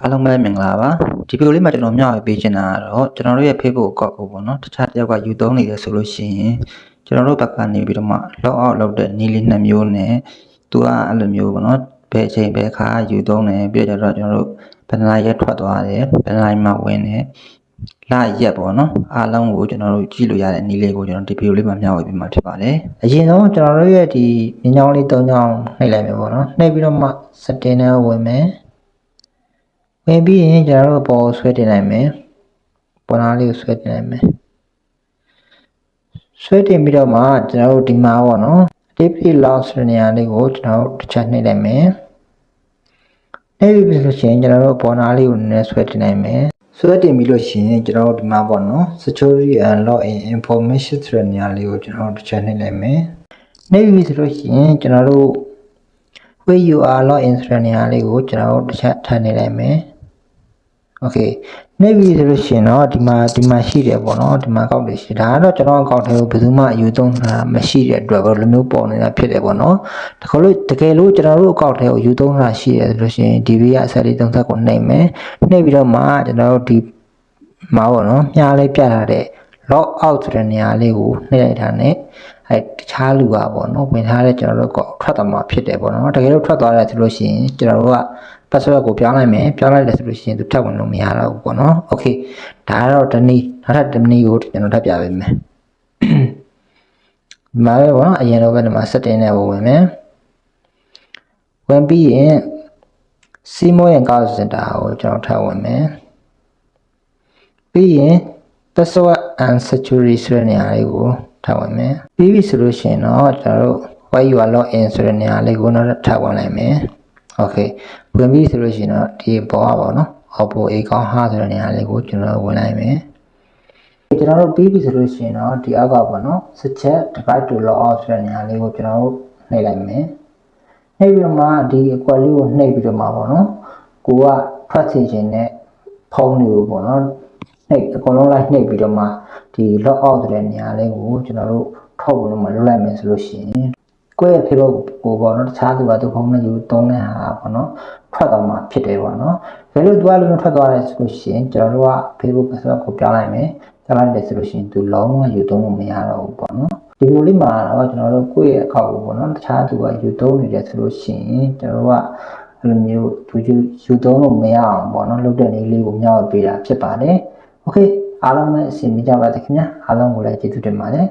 အားလုံးပဲမင်္ဂလာပါဒီဗီဒီယိုလေးမှာကျွန်တော်မျှဝေပေးချင်တာကတော့ကျွန်တော်တို့ရဲ့ Facebook account ကိုပေါ့နော်တခြားတစ်ယောက်ကယူသုံးနေတယ်ဆိုလို့ရှိရင်ကျွန်တော်တို့ဘက်ကနေပြီးတော့မှ log out လုပ်တဲ့နည်းလေးနှစ်မျိုးနဲ့သူကအဲ့လိုမျိုးပေါ့နော်ဘယ်အချိန်ဘယ်အခါယူသုံးတယ်ပြီးတော့ကျွန်တော်တို့ဘယ်နှလားရက်ထွက်သွားတယ်ဘယ်နှလားမှဝင်တယ်လာရက်ပေါ့နော်အားလုံးကိုကျွန်တော်တို့ကြည့်လို့ရတဲ့နည်းလေးကိုကျွန်တော်ဒီဗီဒီယိုလေးမှာမျှဝေပေးမှာဖြစ်ပါတယ်အရင်ဆုံးကျွန်တော်တို့ရဲ့ဒီညညောင်းလေး၃ညောင်းနှိပ်လိုက်မယ်ပေါ့နော်နှိပ်ပြီးတော့မှ setting နဲ့ဝင်မယ် ဝင်ပြီးရင်ကျွန်တော်တို့ပေါ်ဆွဲတင်နိုင်မယ်ပေါ်နာလေးကိုဆွဲတင်နိုင်မယ်ဆွဲတင်ပြီးတော့မှကျွန်တော်တို့ဒီမှာပေါ့နော် activity loss ဆိုတဲ့နေရာလေးကိုကျွန်တော်တို့တစ်ချက်နှိပ်လိုက်မယ်နှိပ်ပြီးလို့ရှိရင်ကျွန်တော်တို့ပေါ်နာလေးကိုနည်းနည်းဆွဲတင်နိုင်မယ်ဆွဲတင်ပြီးလို့ရှိရင်ကျွန်တော်တို့ဒီမှာပေါ့နော် security and login information ဆိုတဲ့နေရာလေးကိုကျွန်တော်တို့တစ်ချက်နှိပ်လိုက်မယ်နှိပ်ပြီးဆိုလို့ရှိရင်ကျွန်တော်တို့ where you are login ဆိုတဲ့နေရာလေးကိုကျွန်တော်တို့တစ်ချက်ထပ်နေလိုက်မယ် okay နေပြီဆိုလို့ရှိရင်တော့ဒီမှာဒီမှာရှိတယ်ပေါ့နော်ဒီမှာကောက်တယ်ရှိဒါကတော့ကျွန်တော်အကောက်ထဲကိုဘယ်သူမှအယူသုံးတာမရှိတဲ့အတွက်ဘယ်လိုမျိုးပေါ်နေတာဖြစ်တယ်ပေါ့နော်တကယ်လို့တကယ်လို့ကျွန်တော်တို့အကောက်ထဲကိုယူသုံးတာရှိတယ်ဆိုလို့ရှိရင်ဒီဘေးကအဆက်လေးသုံးသက်ကိုနှိပ်မယ်နှိပ်ပြီးတော့မှကျွန်တော်တို့ဒီမှာပေါ့နော်မြားလေးပြထားတဲ့ log out ဆိုတဲ့နေရာလေးကိုနှိပ်လိုက်တာ ਨੇ အဲတခြားလူကပေါ့နော်ဝင်ထားတဲ့ကျွန်တော်တို့ကထွက်သွားမှာဖြစ်တယ်ပေါ့နော်တကယ်လို့ထွက်သွားတယ်ဆိုလို့ရှိရင်ကျွန်တော်တို့က password ကိုပြောင်းလိုက်မယ်ပြောင်းလိုက်တယ်ဆိုလို့ရှိရင်သူထပ်ဝင်လို့မရတော့ဘူးပေါ့နော် okay ဒါကတော့တနည်းနောက်ထပ်တနည်းကိုကျွန်တော်ထပ်ပြပေးမယ်ဒီမှာပဲပေါ့နော်အရင်တော့ပဲဒီမှာ setting နဲ့ဝင်မယ်ဝင်ပြီးရင်စီမိုးရဲ့ကောက်စင်တာကိုကျွန်တော်ထပ်ဝင်မယ်ပြီးရင် password and security ဆိုတဲ့နေရာလေးကိုထပ်ဝင်မယ်ပြီးပြီဆိုလို့ရှိရင်တော့ကျွန်တော်တို့ where you are log in ဆိုတဲ့နေရာလေးကိုနောက်ထပ်ဝင်လိုက်မယ်โอเคဝင်ပြီဆိုလို့ရှိရင်တော့ဒီပေါ်ပါပေါ့နော် oppo a ကောင်းဟာဆိုတဲ့နေရာလေးကိုကျွန်တော်ဝင်လိုက်မယ်ကျွန်တော်တို့ပြီးပြီဆိုလို့ရှိရင်တော့ဒီအောက်ကပေါ့နော် set device to log out ဆိုတဲ့နေရာလေးကိုကျွန်တော်တို့နှိပ်လိုက်မယ်နှိပ်ပြီးတော့မှဒီအကွက်လေးကိုနှိပ်ပြီးတော့မှပေါ့နော်ကိုကထွက်စီခြင်းနဲ့ဖုန်းတွေကိုပေါ့နော် နှိပ်အကုန်လုံးလိုက်နှိပ်ပြီးတော့မှဒီ log out ဆိုတဲ့နေရာလေးကိုကျွန်တော်တို့ထောက်ဝင်လို့မှလွတ်လိုက်မယ်ဆိုလို့ရှိရင်ကိုယ့်ရဲ့ Facebook ကိုပေါ့နော်တခြားသူကသူဖုန်းနဲ့ယူသုံးတဲ့ဟာပေါ့နော်ထွက်သွားမှာဖြစ်တယ်ပေါ့နော်ဘယ်လိုသူကလည်းထွက်သွားတယ်ဆိုလို့ရှိရင်ကျွန်တော်တို့က Facebook password ကိုပြောင်းလိုက်မယ်ပြောင်းလိုက်တယ်ဆိုလို့ရှိရင်သူလုံးဝယူသုံးလို့မရတော့ဘူးပေါ့နော်ဒီလိုလေးမှာတော့ကျွန်တော်တို့ကိုယ့်ရဲ့အကောင့်ကိုပေါ့နော်တခြားသူကယူသုံးနေတယ်ဆိုလို့ရှိရင်ကျွန်တော်တို့ကအဲ့လိုမျိုးသူယူယူသုံးလို့မရအောင်ပေါ့နော်လုပ်တဲ့နည်းလေးကိုမျှဝေပေးတာဖြစ်ပါတယ် โอเคအားလုံးပဲအဆင်ပြေကြပါစေခင်ဗျာအားလုံးကိုလည်းကျေးဇူးတင်ပါတယ်